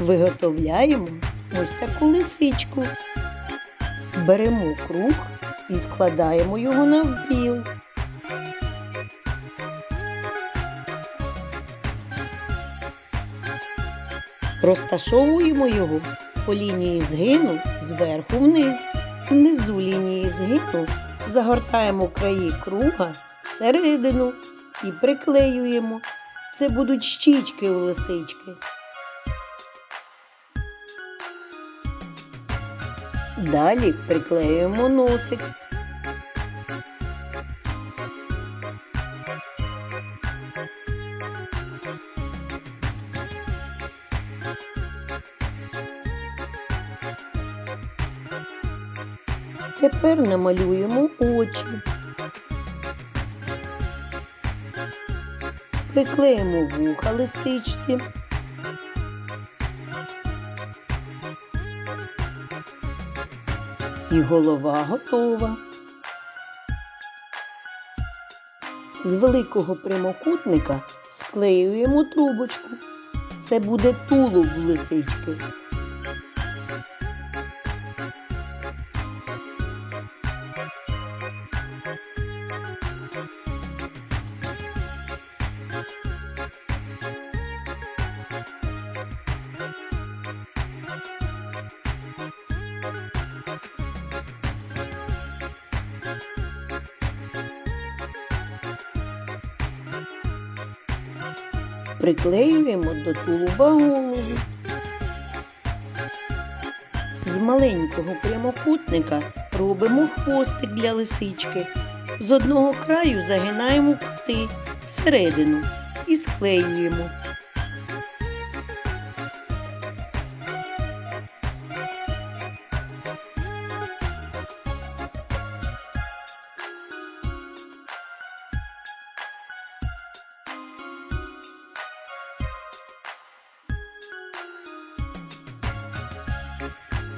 Виготовляємо ось таку лисичку. Беремо круг і складаємо його навпіл. Розташовуємо його по лінії згину зверху вниз. Внизу лінії згину загортаємо краї круга всередину і приклеюємо. Це будуть щічки у лисички. Далі приклеюємо носик. Тепер намалюємо очі. Приклеїмо вуха лисичці. І голова готова. З великого прямокутника склеюємо трубочку. Це буде тулуб лисички. Приклеюємо до тулуба голову. З маленького прямокутника робимо хвостик для лисички. З одного краю загинаємо кути всередину і склеюємо.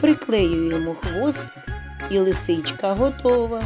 Приклеюємо хвост і лисичка готова.